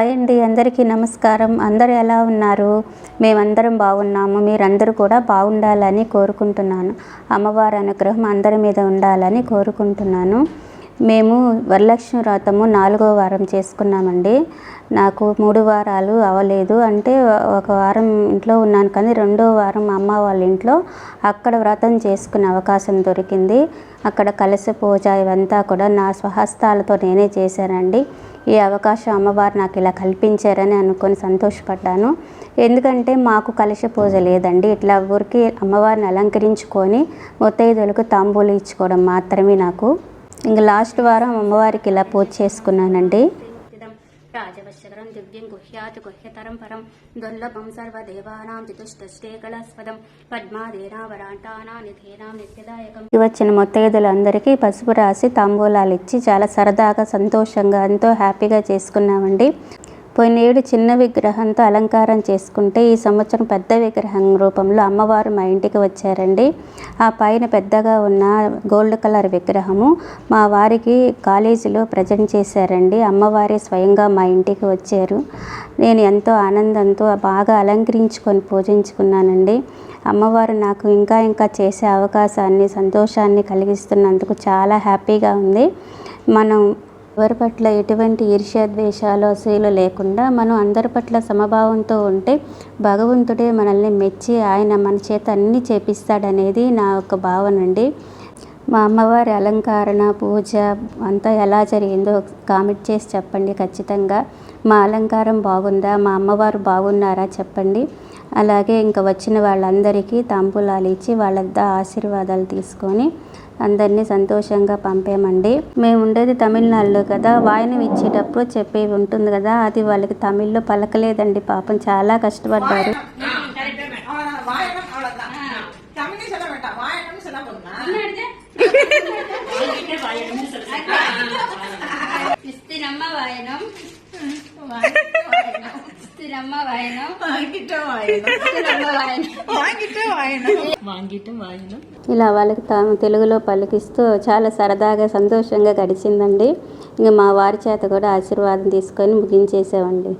Hi అండి అందరికీ నమస్కారం. అందరు ఎలా ఉన్నారు? మేమందరం బాగున్నాము. మీరందరూ కూడా బాగుండాలని కోరుకుంటున్నాను. అమ్మవారి అనుగ్రహం అందరి మీద ఉండాలని కోరుకుంటున్నాను. మేము వరలక్ష్మి వ్రతము నాలుగో వారం చేసుకున్నామండి. నాకు మూడు వారాలు అవ్వలేదు. అంటే ఒక వారం ఇంట్లో ఉన్నాను కానీ రెండో వారం అమ్మ వాళ్ళ ఇంట్లో అక్కడ వ్రతం చేసుకునే అవకాశం దొరికింది. అక్కడ కలశ పూజ ఇవంతా కూడా నా స్వహస్తాలతో నేనే చేశానండి. ఈ అవకాశం అమ్మవారు నాకు ఇలా కల్పించారని అనుకొని సంతోషపడ్డాను. ఎందుకంటే మాకు కలశ పూజ లేదండి. ఇట్లా ఊరికి అమ్మవారిని అలంకరించుకొని ముత్తైదులకు తాంబూలు ఇచ్చుకోవడం మాత్రమే నాకు. ఇంకా లాస్ట్ వారం అమ్మవారికి ఇలా పూజ చేసుకున్నానండి. రాజవశకరం దివ్యం గుహ్యాత్ గుహ్యతరం పరం దుర్లభం సర్వదేవానాం చతుష్టేకళస్పదం పద్మాదేనావరాంటానా నిధేనాం నిత్యదాయకం వచ్చిన ముత్తైదులందరికీ పసుపు రాసి తాంబూలాలు ఇచ్చి చాలా సరదాగా సంతోషంగా ఎంతో హ్యాపీగా చేసుకున్నామండి. పోయినేడు చిన్న విగ్రహంతో అలంకారం చేసుకుంటే ఈ సంవత్సరం పెద్ద విగ్రహం రూపంలో అమ్మవారు మా ఇంటికి వచ్చారండి. ఆ పైన పెద్దగా ఉన్న గోల్డ్ కలర్ విగ్రహము మా వారికి కాలేజీలో ప్రజెంట్ చేశారండి. అమ్మవారి స్వయంగా మా ఇంటికి వచ్చారు. నేను ఎంతో ఆనందంతో బాగా అలంకరించుకొని పూజించుకున్నానండి. అమ్మవారు నాకు ఇంకా ఇంకా చేసే అవకాశాన్ని సంతోషాన్ని కలిగిస్తున్నందుకు చాలా హ్యాపీగా ఉంది. మనం ఎవరి పట్ల ఎటువంటి ఈర్ష్యాద్వేషాలు అసూయలు లేకుండా మనం అందరి పట్ల సమభావంతో ఉంటే భగవంతుడే మనల్ని మెచ్చి ఆయన మన చేత అన్నీ చేపిస్తాడనేది నా యొక్క భావన అండి. మా అమ్మవారి అలంకరణ పూజ అంతా ఎలా జరిగిందో కామెంట్ చేసి చెప్పండి ఖచ్చితంగా. మా అలంకారం బాగుందా? మా అమ్మవారు బాగున్నారా? చెప్పండి. అలాగే ఇంకా వచ్చిన వాళ్ళందరికీ తాంబూలాలు ఇచ్చి వాళ్ళ ఆశీర్వాదాలు తీసుకొని అందరినీ సంతోషంగా పంపేమండి. మేము ఉండేది తమిళనాడులో కదా వాయనం ఇచ్చేటప్పుడు చెప్పే ఉంటుంది కదా అది వాళ్ళకి తమిళ్ళో పలకలేదండి పాపం చాలా కష్టపడ్డారు. ఇలా వాళ్ళకి తాము తెలుగులో పలికిస్తూ చాలా సరదాగా సంతోషంగా గడిచిందండి. ఇంకా మా వారి చేత కూడా ఆశీర్వాదం తీసుకొని ముగించేసామండి